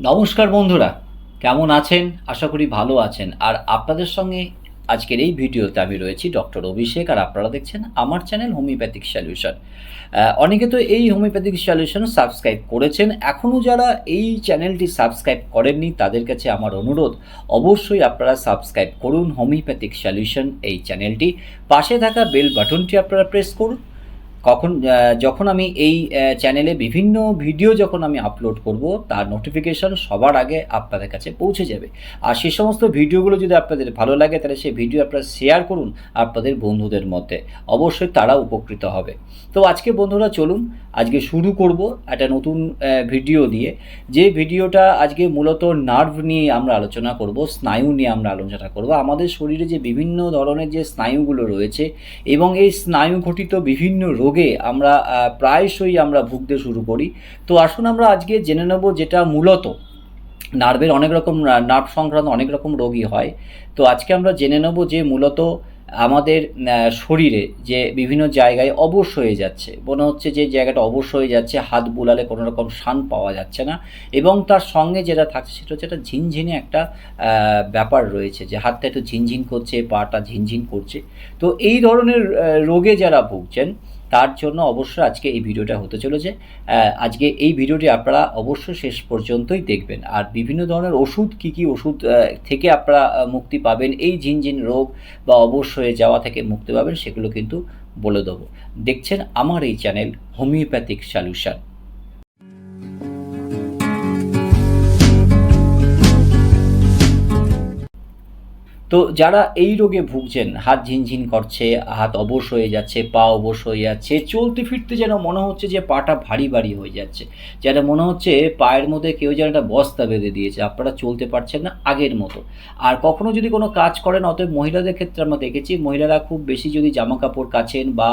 নমস্কার বন্ধুরা, কেমন আছেন? আশা করি ভালো আছেন। আর আপনাদের সঙ্গে আজকের এই ভিডিওতে আমি রয়েছি ডক্টর অভিষেক, আর আপনারা দেখছেন আমার চ্যানেল হোমিওপ্যাথিক সলিউশন। অনেকে তো এই হোমিওপ্যাথিক সলিউশন সাবস্ক্রাইব করেছেন এখনও যারা এই চ্যানেলটি সাবস্ক্রাইব করেননি, তাদের কাছে আমার অনুরোধ, অবশ্যই আপনারা সাবস্ক্রাইব করুন হোমিওপ্যাথিক সলিউশন এই চ্যানেলটি। পাশে থাকা বেল বাটনটি আপনারা প্রেস করুন কখন যখন আমি এই চ্যানেলে বিভিন্ন ভিডিও যখন আমি আপলোড করব, তার নোটিফিকেশন সবার আগে আপনাদের কাছে পৌঁছে যাবে। আর সে সমস্ত ভিডিওগুলো যদি আপনাদের ভালো লাগে, তাহলে সেই ভিডিও আপনারা শেয়ার করুন আপনাদের বন্ধুদের মধ্যে। অবশ্যই তারা উপকৃত হবে। তো আজকে বন্ধুরা চলুন, আজকে শুরু করব একটা নতুন ভিডিও দিয়ে। যে ভিডিওটা আজকে মূলত নার্ভ নিয়ে আমরা আলোচনা করব, স্নায়ু নিয়ে আমরা আলোচনা করব, আমাদের শরীরে যে বিভিন্ন ধরনের যে স্নায়ুগুলো রয়েছে এবং এই স্নায়ু ঘটিত বিভিন্ন রোগে আমরা প্রায়শই আমরা ভুগতে শুরু করি। তো আসুন আমরা আজকে জেনে নেব যেটা মূলত নার্ভের অনেক রকম নার্ভ সংক্রান্ত অনেক রকম রোগই হয়। তো আজকে আমরা জেনে নেব যে মূলত আমাদের শরীরে যে বিভিন্ন জায়গায় অবশ হয়ে যাচ্ছে, মনে হচ্ছে যে জায়গাটা অবশ হয়ে যাচ্ছে, হাত বুলালে কোনো রকম শান পাওয়া যাচ্ছে না এবং তার সঙ্গে যেটা থাকছে সেটা হচ্ছে একটা ঝিনঝিনে একটা ব্যাপার রয়েছে যে হাতটা একটু ঝিনঝিন করছে, পাটা ঝিনঝিন করছে। তো এই ধরনের রোগে যারা ভুগছেন তার জন্য অবশ্যই আজকে এই ভিডিওটা হতে চলেছে। আজকে এই ভিডিওটি আপনারা অবশ্যই শেষ পর্যন্তই দেখবেন। আর বিভিন্ন ধরনের ওষুধ, কি কি ওষুধ থেকে আপনারা মুক্তি পাবেন, এই ঝিনঝিন রোগ বা অবশ হয়ে যাওয়া থেকে মুক্তি পাবেন, সেগুলো কিন্তু বলে দেবো। দেখছেন আমার এই চ্যানেল হোমিওপ্যাথিক সলিউশন। তো যারা এই রোগে ভুগছেন, হাত ঝিনঝিন করছে, হাত অবশ হয়ে যাচ্ছে, পা অবশ হয়ে যাচ্ছে, চলতে ফিরতে যেন মনে হচ্ছে যে পাটা ভারী ভারী হয়ে যাচ্ছে, যেন মনে হচ্ছে পায়ের মধ্যে কেউ যেন একটা বস্তা বেঁধে দিয়েছে, আপনারা চলতে পারছেন না আগের মতো। আর কখনো যদি কোনো কাজ করেন, অতএব মহিলাদের ক্ষেত্রে আমরা দেখেছি মহিলারা খুব বেশি যদি জামা কাপড় কাছেন বা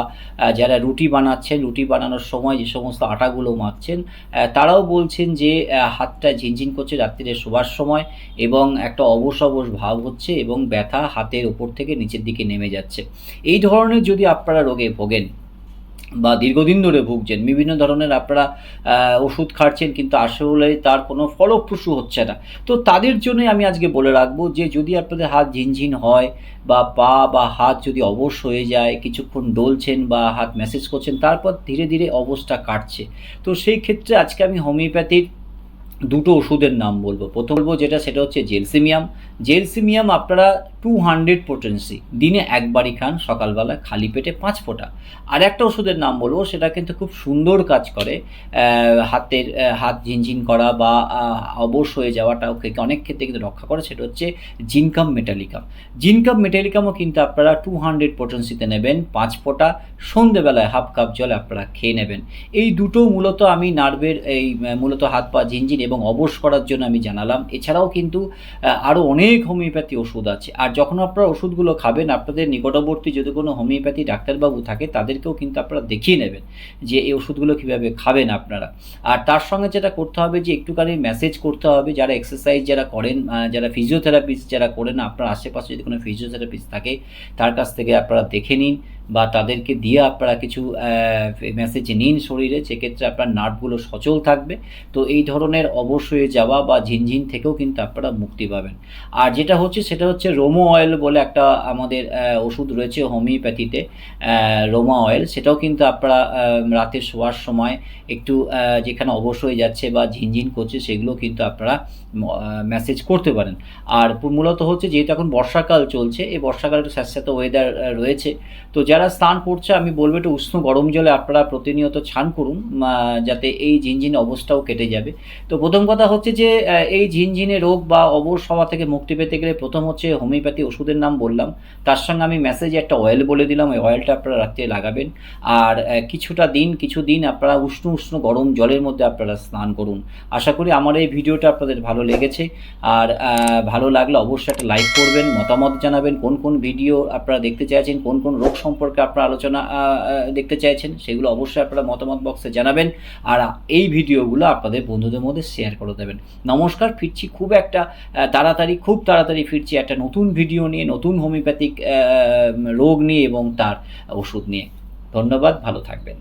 যারা রুটি বানাচ্ছেন, রুটি বানানোর সময় যে সমস্ত আটাগুলো মাখছেন তারাও বলছেন যে হাতটা ঝিনঝিন করছে রাত্রিরে শোবার সময় এবং একটা অবশ অবশ ভাব হচ্ছে এবং ব্যথা হাতের ওপর থেকে নিচের দিকে নেমে যাচ্ছে। এই ধরনের যদি আপনারা রোগে ভোগেন বা দীর্ঘদিন ধরে ভুগছেন, বিভিন্ন ধরনের আপনারা ওষুধ খাচ্ছেন কিন্তু আসলে তার কোনো ফলপ্রসূ হচ্ছে না। তো তাদের জন্যই আমি আজকে বলে রাখব যে, যদি আপনাদের হাত ঝিনঝিন হয় বা পা বা হাত যদি অবশ হয়ে যায়, কিছুক্ষণ ডলছেন বা হাত ম্যাসেজ করছেন, তারপর ধীরে ধীরে অবস্থা কাটছে। তো সেই ক্ষেত্রে আজকে আমি হোমিওপ্যাথির দুটো ওষুধের নাম বলব। প্রথম বলব যেটা, সেটা হচ্ছে জেলসিমিয়াম। জেলসিমিয়াম আপনারা টু হান্ড্রেড পোটেন্সি দিনে একবারই খান, সকালবেলা খালি পেটে পাঁচ ফোঁটা। আর একটা ওষুধের নাম বলব, সেটা কিন্তু খুব সুন্দর কাজ করে হাতের হাত ঝিনঝিন করা বা অবশ হয়ে যাওয়াটাও কে- অনেক ক্ষেত্রে কিন্তু রক্ষা করে, সেটা হচ্ছে জিনকাম মেটালিকাম। জিনকাম মেটালিকামও কিন্তু আপনারা টু হান্ড্রেড পোটেন্সিতে নেবেন, পাঁচ ফোঁটা, সন্ধেবেলায় হাফ কাপ জলে আপনারা খেয়ে নেবেন। এই দুটো মূলত আমি নার্ভের, এই মূলত হাত পা ঝিনঝিন এবং অবশ করার জন্য আমি জানালাম। এছাড়াও কিন্তু আরও অনেক হোমিওপ্যাথি ওষুধ আছে। আর যখন আপনারা ওষুধগুলো খাবেন, আপনাদের নিকটবর্তী যদি কোনো হোমিওপ্যাথি ডাক্তারবাবু থাকে, তাদেরকেও কিন্তু আপনারা দেখিয়ে নেবেন যে এই ওষুধগুলো কীভাবে খাবেন আপনারা। আর তার সঙ্গে যেটা করতে হবে যে, একটুখানি মেসেজ করতে হবে। যারা এক্সারসাইজ যারা করেন যারা ফিজিওথেরাপিস্ট যারা করেন, আপনার আশেপাশে যদি কোনো ফিজিওথেরাপিস্ট থাকে, তার কাছ থেকে আপনারা দেখে নিন। বা তাদেরকে দিয়ে আপনারা কিছু মেসেজ নিন শরীরে, সেক্ষেত্রে আপনার নার্ভগুলো সচল থাকবে। তো এই ধরনের অবশ্যই যাওয়া বা ঝিনঝিন থেকেও কিন্তু আপনারা মুক্তি পাবেন। আর যেটা হচ্ছে, সেটা হচ্ছে রোমো অয়েল বলে একটা আমাদের ওষুধ রয়েছে হোমিওপ্যাথিতে রোমা অয়েল সেটাও কিন্তু আপনারা রাতে শোয়ার সময় একটু যেখানে অবশ্যই যাচ্ছে বা ঝিনঝিন করছে, সেগুলো কিন্তু আপনারা মেসেজ করতে পারেন। আর মূলত হচ্ছে, যেহেতু এখন বর্ষাকাল চলছে, এই বর্ষাকালে একটু ওয়েদার রয়েছে, তো যারা স্নান করছে, আমি বলব একটু উষ্ণ গরম জলে আপনারা প্রতিনিয়ত স্নান করুন যাতে এই ঝিনঝিন অবস্থাও কেটে যাবে। তো প্রথম কথা হচ্ছে যে এই ঝিনঝিনে রোগ বা অবশ হওয়া থেকে মুক্তি পেতে গেলে প্রথম হচ্ছে হোমিওপ্যাথি ওষুধের নাম বললাম। তার সঙ্গে আমি মেসেজে একটা অয়েল বলে দিলাম, ওই অয়েলটা আপনারা রাত্রে লাগাবেন। আর কিছুটা দিন, কিছু দিন আপনারা উষ্ণ উষ্ণ গরম জলের মধ্যে আপনারা স্নান করুন। আশা করি আমার এই ভিডিওটা আপনাদের ভালো লেগেছে। আর ভালো লাগলে অবশ্যই একটা লাইক করবেন, মতামত জানাবেন, কোন কোন ভিডিও আপনারা দেখতে চাইছেন, কোন কোন রোগ সম্পর্কে আপনারা আলোচনা দেখতে চাইছেন, সেগুলো অবশ্যই আপনারা মতামত বক্সে জানাবেন আর এই ভিডিওগুলো আপনাদের বন্ধুদের মধ্যে শেয়ার করে দেবেন। নমস্কার, ফিরছি খুব একটা তাড়াতাড়ি, খুব তাড়াতাড়ি ফিরছি একটা নতুন ভিডিও নিয়ে, নতুন হোমিওপ্যাথিক রোগ নিয়ে এবং তার ওষুধ নিয়ে। ধন্যবাদ, ভালো থাকবেন।